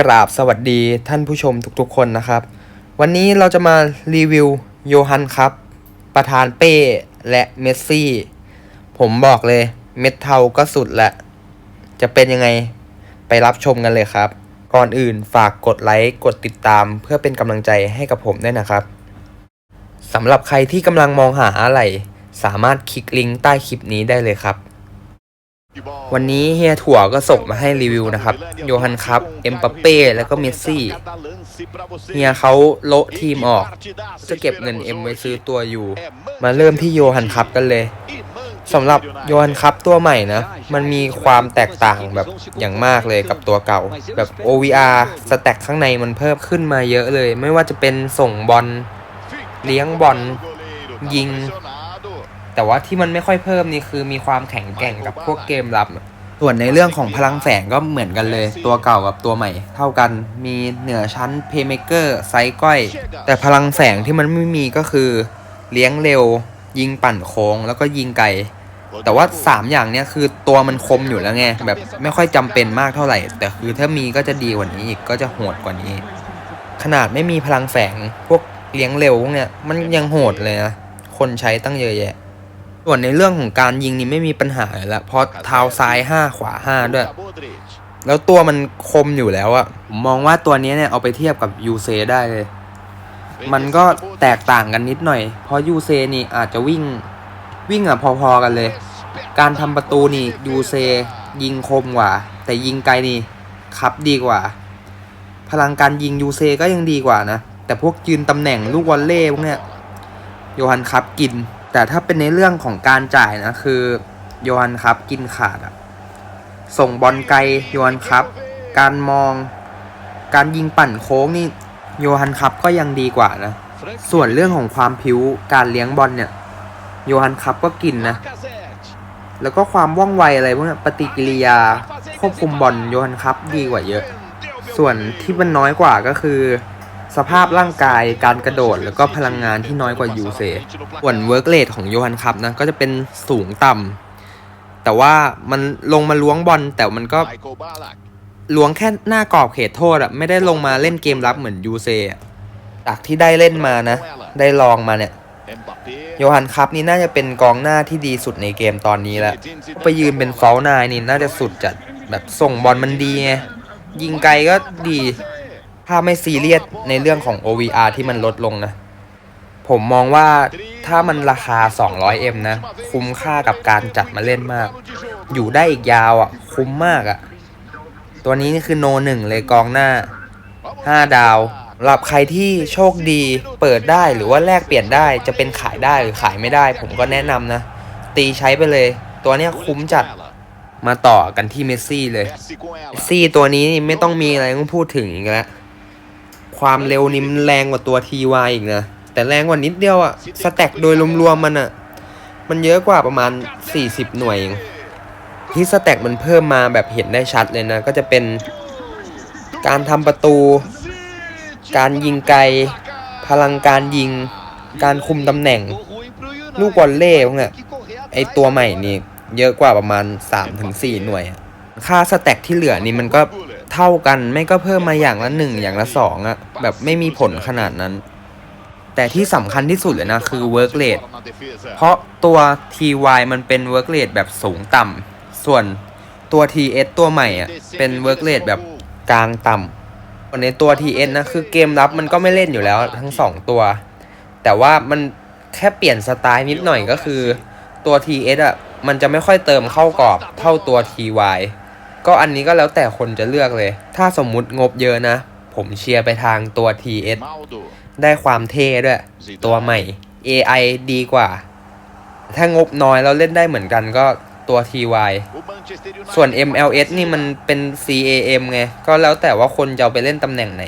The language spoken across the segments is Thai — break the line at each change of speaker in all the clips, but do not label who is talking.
กราบสวัสดีท่านผู้ชมทุกๆคนนะครับ วันนี้เราจะมารีวิวโยฮันครับ ประธานเป้และเมสซี่ ผมบอกเลยเม็ดเทาก็สุดละ จะเป็นยังไงไปรับชมกันเลยครับ ก่อนอื่นฝากกดไลค์กดติดตามเพื่อเป็นกำลังใจให้กับผมด้วยนะครับสำหรับใครที่กำลังมองหาอะไร สามารถคลิกลิงก์ใต้คลิปนี้ได้เลยครับ วันนี้เฮียถั่วก็ส่งมาให้รีวิวนะครับ โยฮันครับ เอ็มปัปเป้ แล้วก็เมสซี่ เฮียเขาโละทีมออก จะเก็บเงินเอ็มไว้ซื้อตัวอยู่ มาเริ่มที่โยฮันครับกันเลยสำหรับโยฮันครับตัวใหม่นะ มันมีความแตกต่างแบบอย่างมากเลยกับตัวเก่า แบบ OVR สแต็กข้างในมันเพิ่มขึ้นมาเยอะเลย ไม่ว่าจะเป็นส่งบอลเลี้ยงบอลยิง แต่ว่าที่มันไม่ค่อยเพิ่มนี่คือมีความแข็งแกร่งกับพวกเกมรับ ส่วนในเรื่องของพลังแฝงก็เหมือนกันเลย ตัวเก่ากับตัวใหม่ เท่ากันมีเหนือชั้นเพย์เมเกอร์ไซก้อย แต่พลังแฝงที่มันไม่มีก็คือ เลี้ยงเร็ว ยิงปั่นโค้ง แล้วก็ยิงไกลแต่ว่า 3 อย่างเนี้ยคือตัวมันคมอยู่แล้วไงแบบไม่ค่อยจำเป็นมากเท่าไหร่ แต่คือถ้ามีก็จะดีกว่านี้อีกก็จะโหดกว่านี้ ขนาดไม่มีพลังแฝงพวกเลี้ยงเร็วพวกเนี้ยมันยังโหดเลยนะคนใช้ตั้งเยอะแยะ ส่วนในเรื่องของการยิงนี่ไม่มีปัญหาเลยละเพราะเท้าซ้าย5ขวา5ด้วย แล้วตัวมันคมอยู่แล้วอะผมมองว่าตัวนี้เนี่ยเอาไปเทียบกับยูเซได้เลย มันก็แตกต่างกันนิดหน่อย เพราะยูเซนี่อาจจะวิ่งวิ่งอะพอๆกันเลย การทำประตูนี่ยูเซยิงคมกว่า แต่ยิงไกลนี่ครับดีกว่า พลังการยิงยูเซก็ยังดีกว่านะ แต่พวกยืนตำแหน่งลูกวอลเล่พวกเนี้ยโยฮันครับกิน แต่ถ้าเป็นในเรื่องของการจ่ายนะคือโยนครับกินขาดอะส่งบอลไกลโยนครับ การมอง การยิงปั่นโค้งนี่โยฮันครับก็ยังดีกว่านะ ส่วนเรื่องของความผิวการเลี้ยงบอลเนี่ยโยฮันครับก็กินนะ แล้วก็ความว่องไวอะไรพวกนี้ปฏิกิริยาควบคุมบอลโยฮันครับดีกว่าเยอะ ส่วนที่มันน้อยกว่าก็คือ สภาพร่างกายการกระโดดแล้วก็พลังงานที่น้อยกว่ายูเซส่วนเวิร์กเลทของโยฮันครับนะก็จะเป็นสูงต่ำแต่ว่ามันลงมาล้วงบอลแต่มันก็ล้วงแค่หน้ากรอบเขตโทษอะไม่ได้ลงมาเล่นเกมรับเหมือนยูเซจากที่ได้เล่นมานะ ได้ลองมาเนี่ยโยฮันครับนี่น่าจะเป็นกองหน้าที่ดีสุดในเกมตอนนี้แล้วไปยืนเป็นเฟลนายนี่น่าจะสุดจัดแบบส่งบอลมันดีไงยิงไกลก็ดี ถ้าไม่ซีเรียสในเรื่องของ OVR ที่มันลดลงนะ ผมมองว่าถ้ามันราคา 200M นะ คุ้มค่ากับการจัดมาเล่นมาก อยู่ได้อีกยาวอะ คุ้มมากอะ ตัวนี้นี่คือโนหนึ่งเลยกองหน้า 5 ดาวสำหรับใครที่โชคดีเปิดได้หรือว่าแลกเปลี่ยนได้จะเป็นขายได้หรือขายไม่ได้ ผมก็แนะนำนะ ตีใช้ไปเลย ตัวเนี้ยคุ้มจัดมาต่อกันที่เมสซี่เลยเมสซี่ตัวนี้ไม่ต้องมีอะไรต้องพูดถึงอีกแล้ว ความเร็วนี่มันแรงกว่าตัว TY อีกนะ แต่แรงกว่านิดเดียวอะสแต็กโดยรวมๆมันอะมันเยอะกว่าประมาณ 40 หน่วยเองที่สแต็กมันเพิ่มมาแบบเห็นได้ชัดเลยนะ ก็จะเป็นการทำประตู การยิงไกล พลังการยิง การคุมตำแหน่ง ลูกวอลเล่พวกเนี้ยไอตัวใหม่นี่เยอะกว่าประมาณ 3-4 หน่วย ค่าสแต็กที่เหลือนี่มันก็ เท่ากันไม่ก็เพิ่มมาอย่างละหนึ่งอย่างละสองอะแบบไม่มีผลขนาดนั้น แต่ที่สำคัญที่สุดเลยนะคือ work rate เพราะตัว TY มันเป็น work rate แบบสูงต่ำส่วนตัว TS ตัวใหม่อะเป็น work rate แบบกลางต่ำส่วนในตัว TS นะคือเกมรับมันก็ไม่เล่นอยู่แล้วทั้งสองตัว แต่ว่ามันแค่เปลี่ยนสไตล์นิดหน่อยก็คือตัว TS อะมันจะไม่ค่อยเติมเข้ากรอบเท่าตัว TY ก็อันนี้ก็แล้วแต่คนจะเลือกเลย ถ้าสมมุติงบเยอะนะ ผมเชียร์ไปทางตัว TS ได้ความเท่ด้วย ตัวใหม่ AI ดีกว่า ถ้างบน้อยแล้วเล่นได้เหมือนกันก็ตัว TY ส่วน MLS นี่มันเป็น CAM ไง ก็แล้วแต่ว่าคนจะเอาไปเล่นตำแหน่งไหน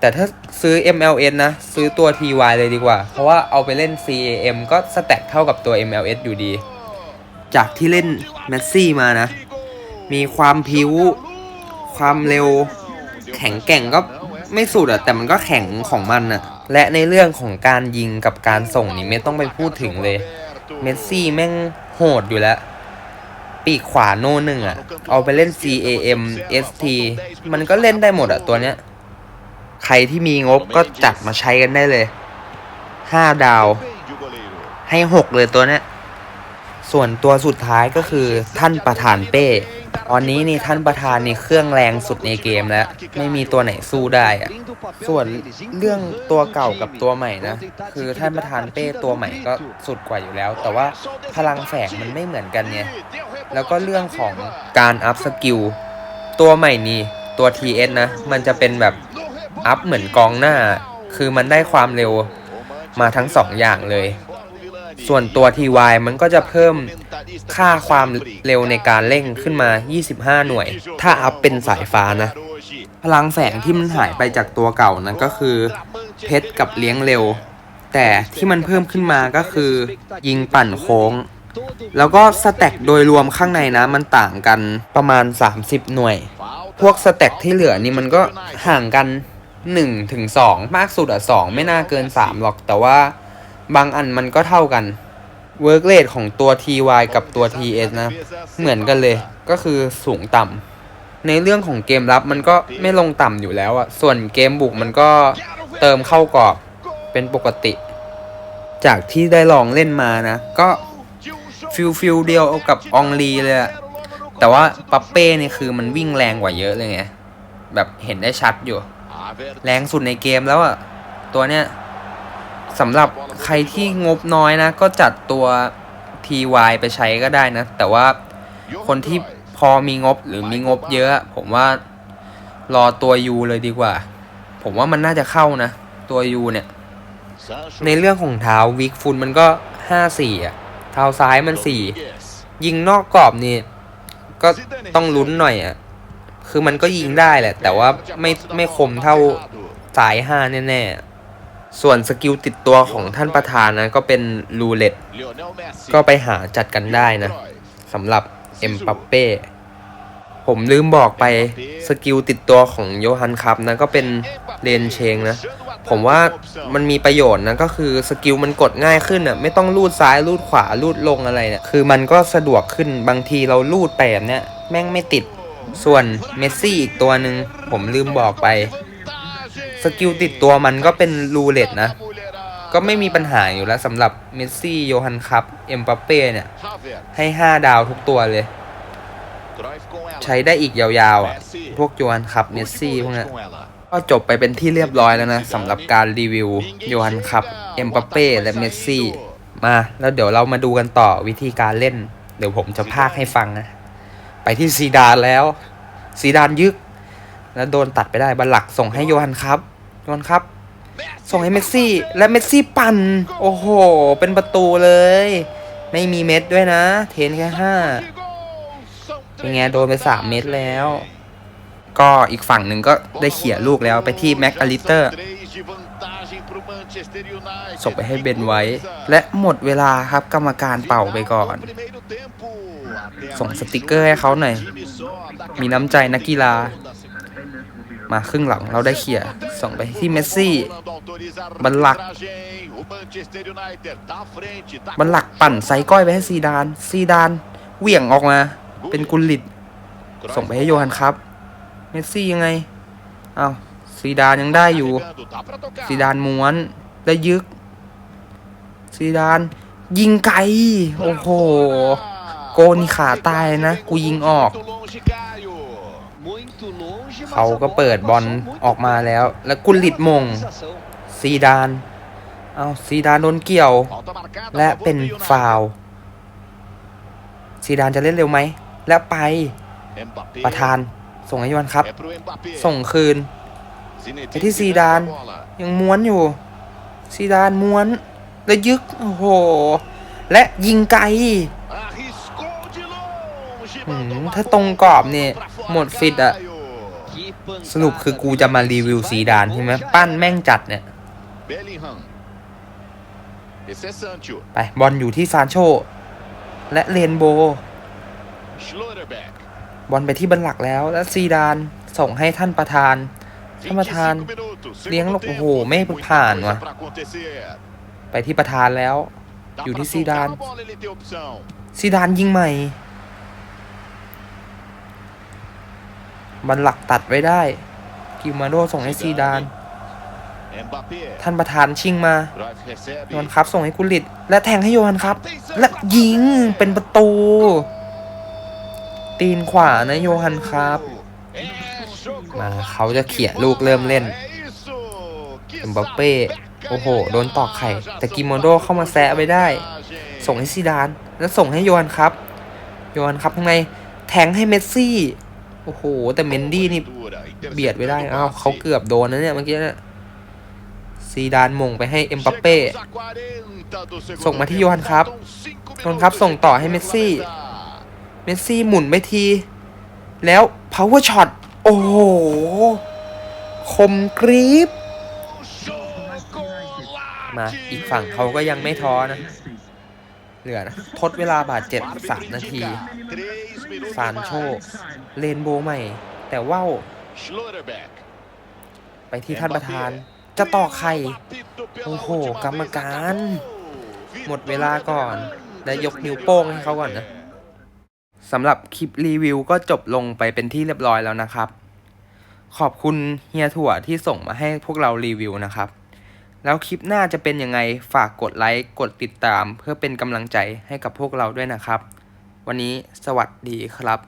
แต่ถ้าซื้อ MLS นะ ซื้อตัว TY เลยดีกว่า เพราะว่าเอาไปเล่น CAM ก็สแต็กเท่ากับตัว MLS อยู่ดี จากที่เล่นแมสซี่มานะ มีความพิ้ว ความเร็ว แข็งแกร่งก็ไม่สุดอะแต่มันก็แข็งของมันอะและในเรื่องของการยิงกับการส่งนี่ไม่ต้องไปพูดถึงเลย เมสซี่แม่งโหดอยู่แล้ว ปีกขวาโน่หนึ่งอะเอาไปเล่น C A M S T มันก็เล่นได้หมดอะตัวเนี้ย ใครที่มีงบก็จัดมาใช้กันได้เลยห้าดาว ให้หกเลยตัวเนี้ยส่วนตัวสุดท้ายก็คือท่านประธานเป้ ตอนนี้นี่ท่านประธานนี่เครื่องแรงสุดในเกมแล้ว ไม่มีตัวไหนสู้ได้อะส่วนเรื่องตัวเก่ากับตัวใหม่นะ คือท่านประธานเป้ตัวใหม่ก็สุดกว่าอยู่แล้ว แต่ว่าพลังแฝงมันไม่เหมือนกันไงแล้วก็เรื่องของการอัพสกิลตัวใหม่นี่ตัว TS นะ มันจะเป็นแบบอัพเหมือนกองหน้า คือมันได้ความเร็วมาทั้งสองอย่างเลย ส่วนตัว TY มันก็จะเพิ่มค่าความเร็วในการเร่งขึ้นมา 25 หน่วย ถ้าอัพเป็นสายฟ้านะ พลังแฝงที่มันหายไปจากตัวเก่านั้นก็คือ เพชรกับเลี้ยงเร็ว แต่ที่มันเพิ่มขึ้นมาก็คือ ยิงปั่นโค้ง แล้วก็สแต็กโดยรวมข้างในนะมันต่างกันประมาณ 30 หน่วย พวกสแต็กที่เหลือนี่มันก็ห่างกัน1ถึง2มากสุดอะ2ไม่น่าเกิน 3 หรอกแต่ว่า บางอันมันก็เท่ากันเวิร์กเรทของตัว TY กับตัว TS นะ เหมือนกันเลยก็คือสูงต่ำในเรื่องของเกมรับมันก็ไม่ลงต่ำอยู่แล้วอะส่วนเกมบุกมันก็เติมเข้ากรอบเป็นปกติ จากที่ได้ลองเล่นมานะ ก็ฟิลฟิลเดียวกับองลีเลยอะแต่ว่าปัปเป้เนี่ยคือมันวิ่งแรงกว่าเยอะเลยไง แบบเห็นได้ชัดอยู่ แรงสุดในเกมแล้วอะตัวเนี้ย สำหรับใครที่งบน้อยนะ ก็จัดตัว TY ไปใช้ก็ได้นะ แต่ว่าคนที่พอมีงบหรือมีงบเยอะ ผมว่ารอตัว U เลยดีกว่า ผมว่ามันน่าจะเข้านะ ตัว U เนี่ย ในเรื่องของเท้าวิกฟุนมันก็ 5-4อะเท้าซ้ายมัน 4 ยิงนอกกรอบนี่ก็ต้องลุ้นหน่อยอะคือมันก็ยิงได้แหละ แต่ว่าไม่ไม่คมเท่าสาย5แน่ๆ ส่วนสกิลติดตัวของท่านประธานนะก็เป็นรูเล็ตก็ไปหาจัดกันได้นะสำหรับเอ็มปัปเป้ผมลืมบอกไปสกิลติดตัวของโยฮันครับนะก็เป็นเลนเชงนะ ผมว่ามันมีประโยชน์นะก็คือสกิลมันกดง่ายขึ้นอะไม่ต้องลูดซ้ายลูดขวาลูดลงอะไรเนี่ยคือมันก็สะดวกขึ้นบางทีเราลูดไปแบบเนี้ยแม่งไม่ติดส่วนเมสซี่อีกตัวหนึ่งผมลืมบอกไป กิลติดตัวมันก็เป็นรูเล็ตนะ ก็ไม่มีปัญหาอยู่แล้วสำหรับเมสซี่โยฮันคัพเอ็มบัปเป้เนี่ย ให้ 5 ดาวทุกตัวเลย ใช้ได้อีกยาวๆอะ พวกโยฮันคัพเมสซี่พวกนี้ก็จบไปเป็นที่เรียบร้อยแล้วนะสำหรับการรีวิวโยฮันคัพเอ็มบัปเป้และเมสซี่มา แล้วเดี๋ยวเรามาดูกันต่อวิธีการเล่น เดี๋ยวผมจะพากให้ฟังนะ ไปที่ซีดานแล้ว ซีดานยึก แล้วโดนตัดไปได้บัลลักส่งให้โยฮันครับ โยนครับ ส่งให้เมสซี่ และเมสซี่ปั่น โอ้โห เป็นประตูเลย ไม่มีเม็ดด้วยนะ เทนแค่ห้าเป็นไงโดนไปสามเม็ดแล้ว ก็อีกฝั่งหนึ่งก็ได้เขี่ยลูกแล้วไปที่แม็กอลิเตอร์ส่งไปให้เบนไว้ และหมดเวลาครับกรรมการเป่าไปก่อน ส่งสติกเกอร์ให้เขาหน่อย มีน้ำใจนักกีฬา มาครึ่งหลังเราได้เขี่ยส่งไปที่เมสซี่บัลลักบัลลักปั่นไซก้อยไปให้ซีดาน ซีดานเหวี่ยงออกมา เป็นกุลิต ส่งไปให้โยฮันครับ เมสซี่ยังไงอ้าวซีดานยังได้อยู่ ซีดานม้วนและยึก ซีดาน ยิงไกล โอ้โห โกนี่ขาตายนะ กูยิงออก เขาก็เปิดบอลออกมาแล้ว แล้วกุลลิตมง ซีดาน เอาซีดานโดนเกี่ยว และเป็นฟาวล์ซีดานจะเล่นเร็วไหม และไป ประธาน ส่งให้ยวันครับ ส่งคืนไปที่ซีดาน ยังม้วนอยู่ ซีดานม้วน แล้วยึก โอ้โห และยิงไกลหืม ถ้าตรงกรอบเนี่ยหมดฟิตอะสรุปคือกูจะมารีวิวซีดานใช่ไหมปั้นแม่งจัดเนี่ย ไป บอลอยู่ที่ซานโช และเรนโบบอลไปที่บันหลักแล้ว และซีดานส่งให้ท่านประธาน ท่านประธาน เลี้ยงลูกโอ้โห ไม่ผ่านว่ะไปที่ประธานแล้ว อยู่ที่ซีดาน ซีดานยิงใหม่ บันหลักตัดไว้ได้ กิมาโดส่งให้ซีดาน ท่านประธานชิงมาโยนครับส่งให้กุลิต และแทงให้โยฮันครับ และยิงเป็นประตู ตีนขวานะโยฮันครับ มาเขาจะเขี่ยลูกเริ่มเล่นเอ็มบัปเป้โอ้โห โดนตอกไข่ แต่กิโมโดเข้ามาแซะไว้ได้ ส่งให้ซีดาน แล้วส่งให้โยฮันครับ โยฮันครับทำไงแทงให้เมสซี่ โอ้โห แต่เมนดี้นี่
Cobertura,
เบียดไว้ได้
interceptando o
อ้าว
passe.
เขาเกือบโดนนะเนี่ยเมื่อกี้เนี่ยซีดานมงไปให้เอ็มบัปเป้
Chegamos a 40 do segundo
ส่งมาที่
tempo.
โยฮันครับ
Faltam cinco
โยฮันครับ
minutos
ส่งต่อให้เมสซี่ เมสซี่หมุนไปที แล้ว power shot โอ้โห คมกรีบมาอีกฝั่งเขาก็ยังไม่ท้อนะ เหลือนะทดเวลาบาดเจ็บสามนาทีซานโชเลนโบใหม่ แต่ว่าวไปที่ท่านประธานจะต่อไข่โอ้โห กรรมการ หมดเวลาก่อนและยกนิ้วโป้งให้เขาก่อนนะสำหรับคลิปรีวิวก็จบลงไปเป็นที่เรียบร้อยแล้วนะครับ ขอบคุณเฮียถั่วที่ส่งมาให้พวกเรารีวิวนะครับ แล้วคลิปหน้าจะเป็นยังไงฝากกดไลค์กดติดตาม เพื่อเป็นกำลังใจให้กับพวกเราด้วยนะครับ วันนี้สวัสดีครับ